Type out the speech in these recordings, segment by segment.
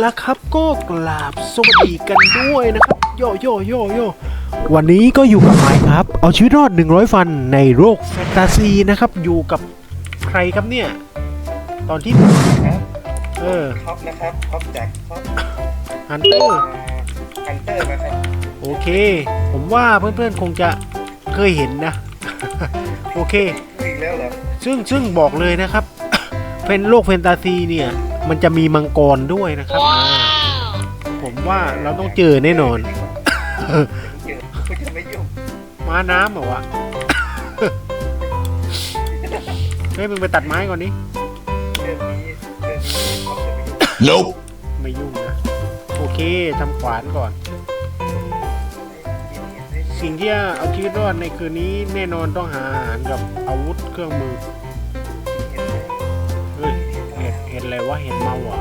แล้วครับก็กราบสวัสดีกันด้วยนะครับ โยโยโยโยวันนี้ก็อยู่กับไมค์ครับ เอาชีวิตรอด 100 ฟันในโลกแฟนตาซีนะครับ อยู่กับใครครับเนี่ย ตอนที่ครับเออท็อปนะครับท็อปจากท็อปฮันเตอร์ฮันเตอร์นะครับ โอเค ผมว่าเพื่อนๆคงจะเคยเห็นนะ โอเค อีกแล้วเหรอซึ่งซึ่งบอกเลยนะครับเป็นโลกแฟนตาซีเนี่ย มันจะมีมังกรด้วยนะครับอ่าผมว่าเราต้องเจอแน่นอนเจอกูจะไม่ยุ่งม้าน้ำเหรอวะ เฮ้ยมึงไปตัดไม้ก่อนดิเรื่องนี้เรื่องนี้ท็อปจะไม่ยุ่ง Nope. ไม่ยุ่งนะ โอเคทำขวานก่อน สิ่งที่เอาชีวิตรอดในคืนนี้แน่นอนต้องหาอาหารกับอาวุธเครื่องมือ อะไรวะเห็ดเมาอะ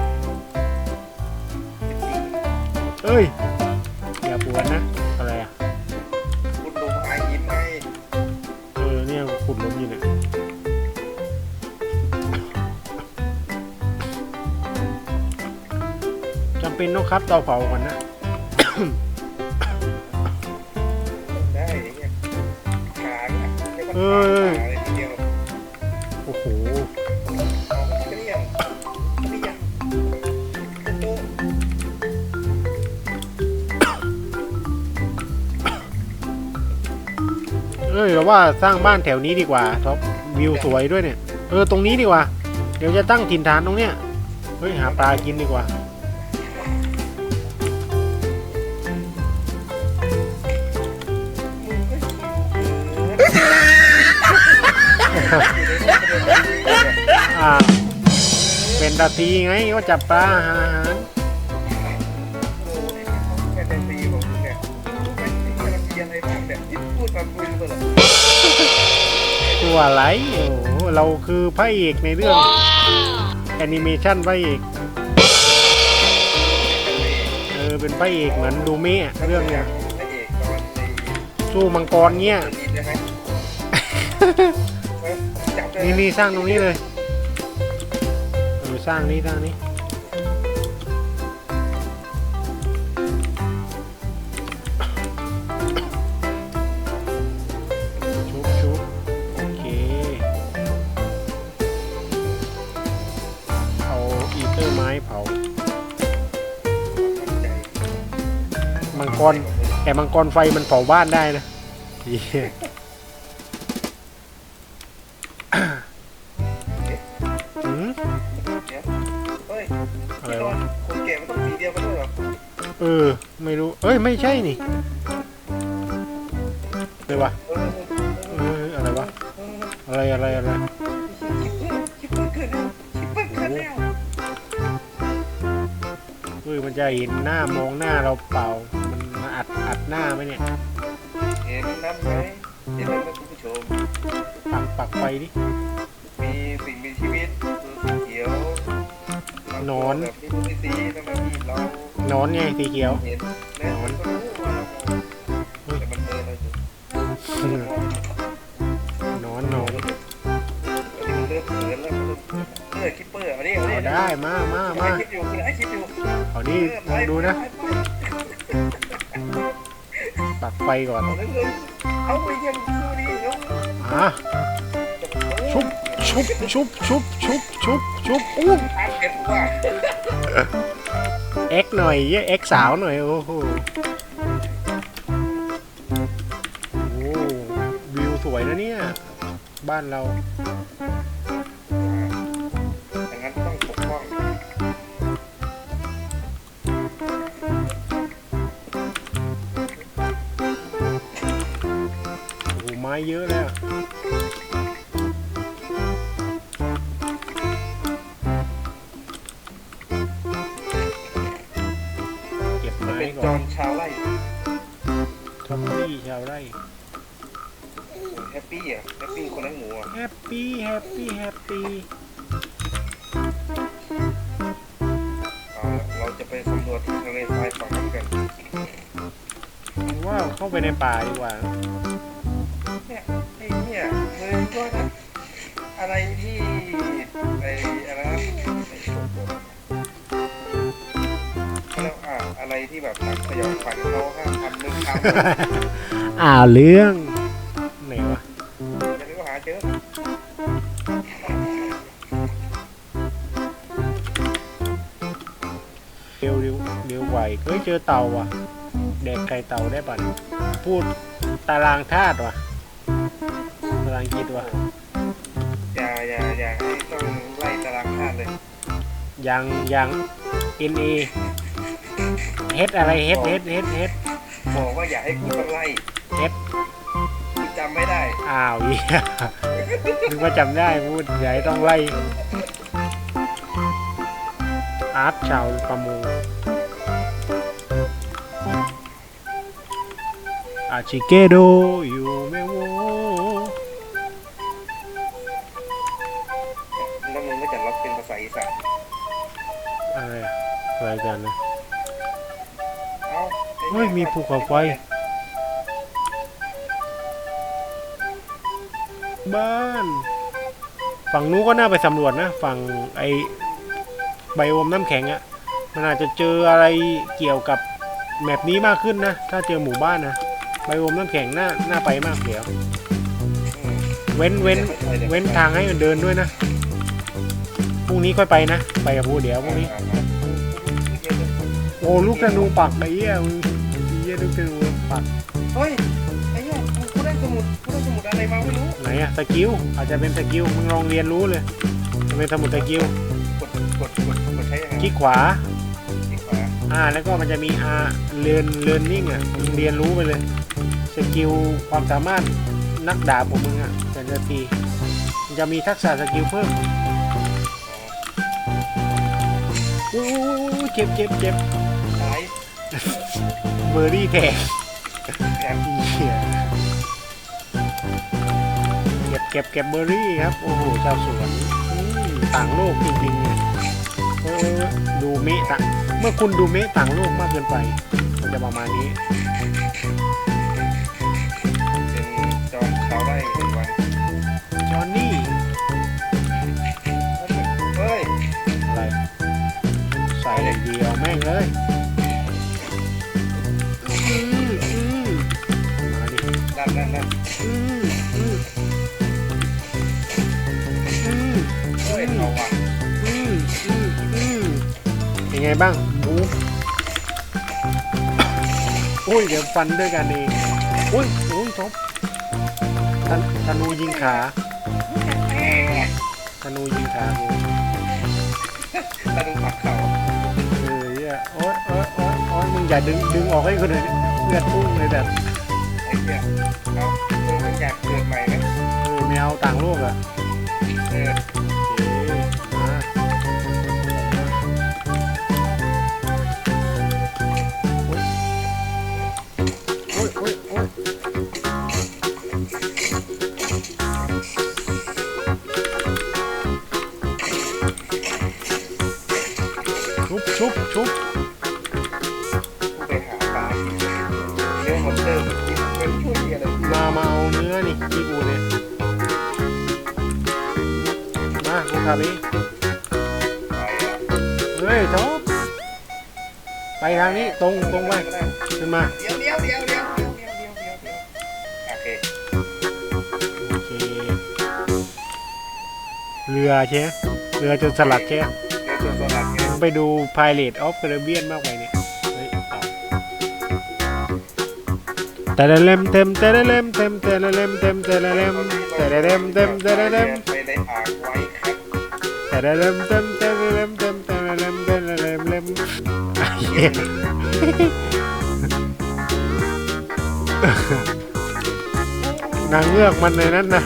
เอ้ย อย่าปวดนะ อะไรอะคุณลุงหาหินไงเออเนี่ยขุดล้มอยู่เนี่ยจำเป็นต้องครับเตาเผาก่อนนะ ได้อย่างเงี้ยขาเนี่ยไม่ต้องเอ้ยขาเลย ยเราว่าสร้างบ้านแถวนี้ดีกว่าท็อปวิวสวยด้วยเนี่ยเออตรงนี้ดีกว่า เดี๋ยวจะตั้งถิ่นฐานตรงเนี้ยเฮ้ยหาปลากินดีกว่ามึงก็หิวเกินอ่าเป็นตาตีไงก็จับปลาหาอาหารโอ้ยแค่แต่ตีของมึงเนี่ยไม่มีอะไรอะไรบ้างเนี่ยที่พูดมาคุยกันเหรอ ตัวอะไรโอ้โหเราคือพระเอกในเรื่องแอนิเมชันพระเอกเออเป็นพระเอกเหมือนดูเมะเรื่องเนี่ยพระเอกตอนในสู้มังกรเงี้ยจีนใช่ไหมจับเลยนี่นี่สร้างตรงนี้เลยเออสร้างนี้สร้างนี้ กร แต่มังกรไฟมันเผาบ้านได้นะเหี้ยหืมเฮ้ยอะไรวะคนแก่มันต้องสีเดียวกันด้วยเหรอ เออ ไม่รู้ เอ้ย ไม่ใช่นี่อะไรวะเออเอออะไรวะ อะไรอะไรอะไรชิปเปอร์เกินแล้วชิปเปอร์เกินแล้วเฮ้ยมันจะเห็นหน้ามองหน้าเราเปล่ามันมาอัดอัด หน้าไหมเนี่ยเห็นนั้นไหมเห็นนั้นไหมคุณผู้ชม ปักปักไฟดิมีสิ่งมีชีวิตตัวสีเขียวแบบที่ดูสีทำไมที่เรานอนไงสีเขียวเห็นแล้วมันก็รู้ว่าเราแต่มันเออเราจะนอนนอนมันเริ่มเขินแล้วมันเริ่มเออคิปเปอร์เอาดิเอาดิเอาได้มามามาคลิปอยู่คือไอ้คลิปอยู่เอานี่ลองดูนะ ไฟก่อนเอาไปยังซื้อดีแล้วอะชุบชุบชุบชุบชุบชุบชุบอู้ทานกันว่าเอ็กหน่อยเยอะเอ็กสาวหน่อยโอ้โหโอ้วิวสวยนะเนี่ย บ้านเรา เยอะแล้วเก็บมันไม้เป็นก่จออนนชาวไร่ท็อปปี้ชาวไร่แฮปปี้อะแฮปปี้คนนั้นหมูอะแฮปปี้แฮปปี้แฮปปี้เอาละเราจะไปสำรวจที่ทะเลทรายฝั่งนั้นกันว่าเข้าไปในป่าดีกว่า เนี่ยไอ้เนี่ยเมืองก็นะอะไรที่ไอ้อะไรนะไอ้โชว์แล้วอ่าอะไรที่แบบหนังสยองขวัญเขาห้ามทำมึงทำอ่าวเรื่องไหนวะจะได้หาเจอเร็วเร็วเร็วไหวเฮ้ยเจอเต่าว่ะแดกไก่เต่าได้ป่ะพูดตารางธาตุว่ะตารางคิดว่ะอย่าอย่าอย่าให้ต้องไล่ตารางธาตุเลยยังยัง N A เฮ็ดอะไรเฮ็ดเฮ็ดเฮ็ดเฮ็ดบอกว่าอย่าให้กูต้องไล่เฮ็ดกูจำไม่ได้อ้าวเหี้ยนึกว่าจำได้พูดใหญ่ต้องไล่อาร์ตชาวประมงอาชิเกโดอยู่ อะไรอะอะไรกันนะเอ้าเฮ้ยมีภูเขาไฟบ้าน ฝั่งนู้นก็น่าไปสำรวจนะ ฝั่งไอไบโอมน้ำแข็งอะ่ะมันอาจจะเจออะไรเกี่ยวกับแมปนี้มากขึ้นนะ ถ้าเจอหมู่บ้านนะไบโอมน้ำแข็งน่าน่าไปมากเดี๋ยวอืมเว้นเว้นเว้นทางให้มันเดินด้วยนะ พรุ่งนี้ค่อยไปนะ ไปกับผู้เดี๋ยวพรุ่งนี้ โอ้ลูกธนูปักไอ้เหี้ยมึงไอ้เหี้ยลูกธนูปักเฮ้ยไอ้เนี่ยกูกูได้สมุดกูได้สมุดอะไรมาไม่รู้ไหนอะสกิลอาจจะเป็นสกิลมึงลองเรียนรู้เลยมันเป็นสมุดสกิลกดกดกดกดใช้ยังไงคลิกขวาคลิกขวาอ่าแล้วก็มันจะมีอ่าเรียนเรียนนิ่งอะมึงเรียนรู้ไปเลยสกิลความสามารถนักดาบของมึงอะแต่ละทีมันจะมีทักษะสกิลเพิ่ม อู้เจ็บเจ็บเจ็บอะไรเบอร์รี่แทงแอบเหี้ยเก็บเก็บเก็บเบอร์รี่ครับ โอ้โหชาวสวนต่างโลกจริงๆเนี่ยดูเมะต่างเมื่อคุณดูเมะต่างโลกมากเกินไป มันจะประมาณนี้ อ้ยเดี๋ยวฟันด้วยกันเองโอ้ยโอ้ยทบธนธนูยิงขาธนูยิงขากูตะลุงปักเขาเออเหี้ยโอ๊ยโอ๊ยโอ๊ยโอ๊ยมึงอย่าดึงดึงออกให้คนอื่นเลือดพุ่งเลยแบบไอ้เหี้ยเอาเออมันอยากเกิดใหม่ไหมเออแมวต่างโลกอะ มากูขับเองไปอะเฮ้ยท็อปไปทางนี้ตรงตรงไปขึ้นมาเดี๋ยวเดี๋ยวเดี๋ยวเดี๋ยวเดี๋ยวเดี๋ยวเดี๋ยวเดี๋ยวเดี๋ยวโอเคโอเคเรือใช่ไหมเรือจนสลัดใช่ไหมเดี๋ยวตัวสลัดไงมึงไปดู Pirate of Caribbean มากไปเนี่ยเฮ้ยเอาแต่ละเล่มเต็มแต่ละเล่มเต็มแต่ละเล่มเต็มแต่ละเล่มแต่ละเล่มเต็มแต่ละเล่ม แต่ละเล่มเต็มแต่ละเล่มเต็มแต่ละเล่มแต่ละเล่มเล่มไอ้เหี้ยนางเงือกมันในนั้นนะ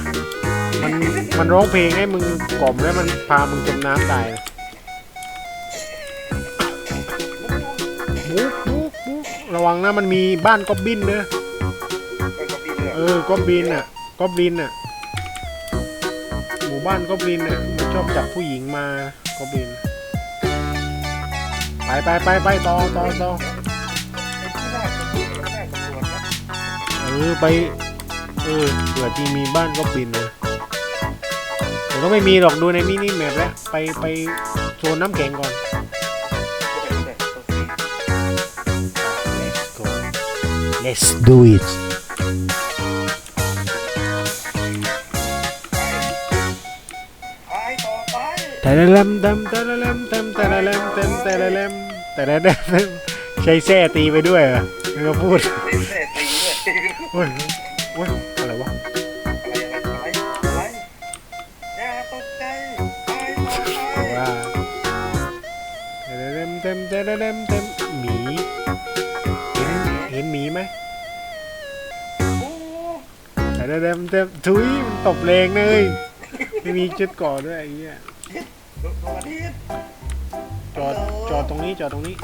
มันมันร้องเพลงให้มึงกล่อมแล้วมันพามึงจมน้ำตายนะมุกมุกมุกระวังนะมันมีบ้านก๊อบบินเนอะไปกับพี่เลือกเออก๊อบบินอะก๊อบบินอะหมู่บ้านก๊อบบินอะมัน ชอบจับผู้หญิงมาก็บิน ไปไปไปไปต่อต่อต่อเออไป เออเผื่อจริมีบ้านก็บินนะผมก็ไม่มีหรอกดูในมินิแมปแล้ว ไปไปโซนน้ำแข็งก่อน Let's do it. แต่ละลำตำแต่ละลำตำแต่ละลำตำแต่ละลำแต่ละลำใช้แส้ตีไปด้วยเหรอไม่ก็พูดเล่นเสร็จตีเลยโอ้ยโอ้ยอะไรวะอะไรอะไรอะไรอย่าตกใจไปต่อไปว่าแต่ละลำตำแต่ละลำตำหมีเห็นเห็นหมีไหมโอ้แต่ละลำตำทุยมันตบแรงเลยไม่มีชุดก่อด้วยไอ้เหี้ย อาทิตย์จอดจอดตรงนี้จอดตรงนี้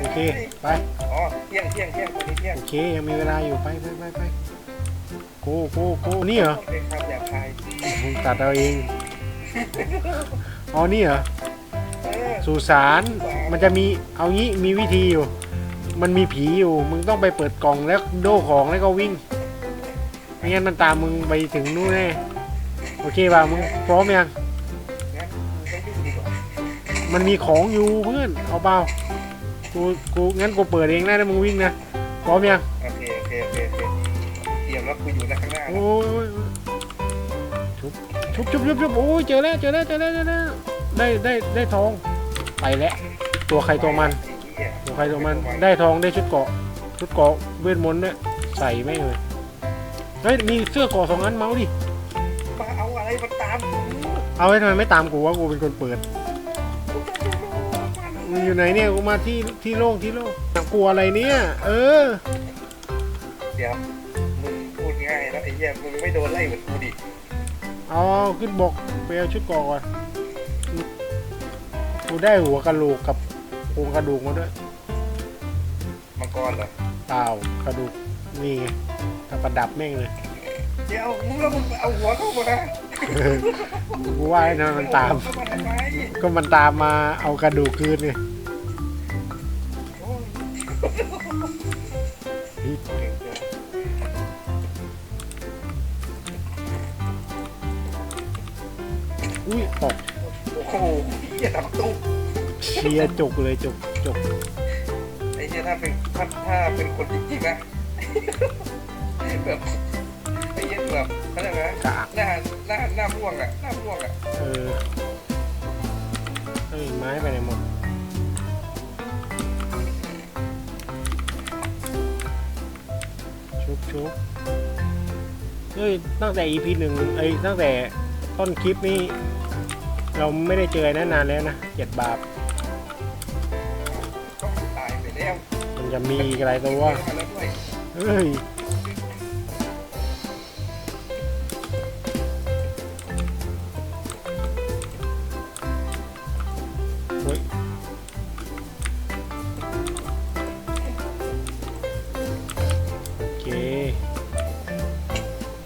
โอเค ไป อ๋อ เที่ยงเที่ยงเที่ยงตอนนี้เที่ยงโอเค ยังมีเวลาอยู่ ไปไปไปไปโกโกโกนี่เหรอต้องเป็นคำหยาบคายมึงตัดเอาเอง อ๋อ นี่เหรอเออสุสาน มันจะมี เอางี้ มีวิธีอยู่ มันมีผีอยู่ มึงต้องไปเปิดกล่องแล้วโดของแล้วก็วิ่ง ไม่งั้นมันตามมึงไปถึงนู่นแน่ โอเคป่ะมึงพร้อมยัง มันมีของอยู่เพื่อน เอาเปล่ากูกูงั้นกูเปิดเองนะแล้วมึงวิ่งนะพร้อมยังโอเคโอเคโอเคโอเคเตรียมแล้วคุยอยู่นะข้างหน้าโอ้ยชุบชุบชุบชุบชุบโอ้ยเจอแล้วเจอแล้วเจอแล้วเจอแล้วได้ได้ได้ทองไปแล้วตัวใครตัวมันไอ้เหี้ยตัวใครตัวมันได้ทองได้ชุดเกราะ ชุดเกราะเวทมนต์เนี่ยใส่ไม่งเลยเฮ้ยมีเสื้อเกราะสองอันเมาส์ดิมาเอาอะไรมาตามกูเอาไว้ทำไมไม่ตามกูว่ากูเป็นคนเปิด มึงอยู่ไหนเนี่ยกูมาที่ที่โล่งที่โล่งกลัวอะไรเนี่ย เออ เดี๋ยวมึงพูดง่ายแล้วไอ้เหี้ยมึงไม่โดนไล่เหมือนกูดิเอาขึ้นบกไปเอาชุดเกราะก่อนกูได้หัวกะโหลกกับโครงกระดูกมาด้วยมังกรเหรอเปล่ากระดูกนี่ไงแต่ประดับแม่งเลย เดี๋ยวมึงแล้วมึงเอาหัวเข้ามา กูว่าไอ้นั่นมันตาม เข้ามาทำไมก็มันตามมาเอากระดูกคืนไงโอ้ยอุ้ยตกโอ้โหเหี้ยตับตุ้มเชียร์จุกเลยจุกจุกไอ้เหี้ยถ้าเป็นถ้าถ้าเป็นคนจริงๆนะแบบ แบบเขาเรียกอะไรนะกะ หน้าหน้าหน้าม่วงอะหน้าม่วงอะเออเอ้ยไม้ไปไหนหมด ชุบชุบเฮ้ยตั้งแต่ EP หนึ่งเอ้ยตั้งแต่ต้นคลิปนี้เราไม่ได้เจอไอ้นั่นนานแล้วนะเจ็ดบาทก็ตายไปแล้วมันจะมีอีกอะไรตัวมาแล้วด้วยเฮ้ย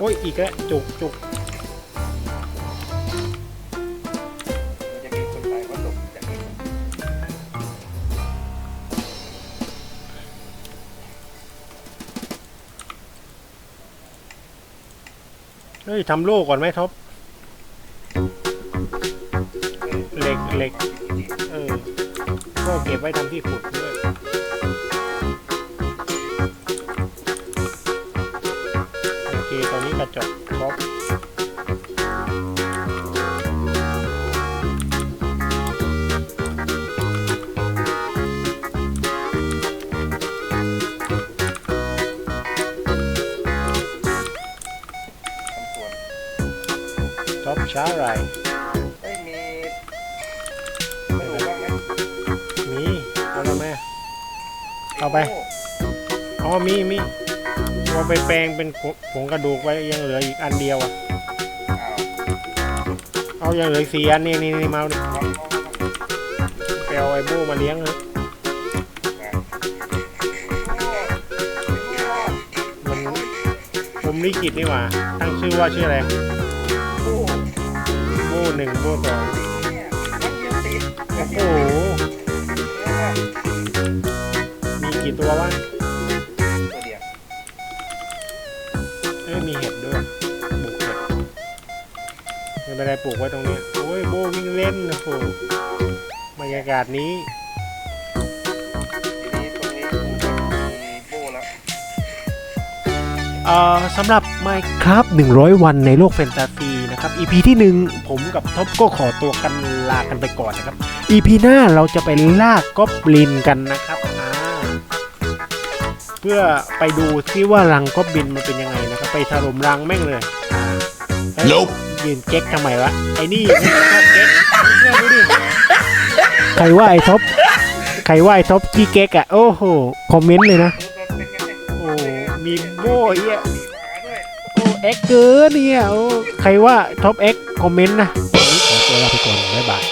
อ้ย อีกแล้วจุกจุกจะมีคนตายเพราะตกจากนี้เฮ้ยทำโล่ก่อนไหมท็อปเหล็กเหล็กเออก็เก็บไว้ทำที่ขุดด้วย ตอนนี้กระจกครบทำสวนท็อปช้าไรไม่มีไม่รู้บ้างไหมมี เอาแล้วแม่เอาไป อ๋อมีมี ว่าไปแปลงเป็นผงกระดูกไว้ยังเหลืออีกอันเดียวอะ เอายังเหลือสี่อันนี่นี่นี่มาเลองลองลไปเอาไอ้โบ้มาเลี้ยงนะมันผมลิขิตนี่หว่า ตั้งชื่อว่าชื่ออะไรโอ้โหโบ้หนึ่งโบ้สองโอ้โหมีกี่ตัววะ ไม่เป็นไรปลูกไว้ตรงนี้ โอ้ยโบ้วิ่งเล่นนะโหบรรยากาศนี้ทีนี้ตรงนี้กูจะมีโบ้แล้วเอ่อสำหรับ Minecraft 100 วันในโลกแฟนตาซีนะครับ EP ที่ 1 ผมกับท็อปก็ขอตัวกันลากันไปก่อนนะครับ EP หน้าเราจะไปล่าก็อบลินกันนะครับอ่าเพื่อไปดูซิว่ารังก็อบลินมันเป็นยังไงนะครับ ไปถล่มรังแม่งเลยอ่าเอ้ย Nope ยืนเก๊กทำไมวะ ไอ้นี่ไม่ชอบเก๊กเพื่อนดูดิใครว่าไอ้ท็อปใครว่าไอ้ท็อปขี้เก๊กอะ โอ้โห คอมเมนต์เลยนะรู้ตัวเป็นไงเนี่ยโอ้มีโบ้เอี้ยมีหมาด้วยโอ้เอ็กเกินเนี่ยโอ้ใครว่าท็อปเอ็กคอมเมนต์นะวันนี้ขอตัวลาไปก่อนบ๊ายบาย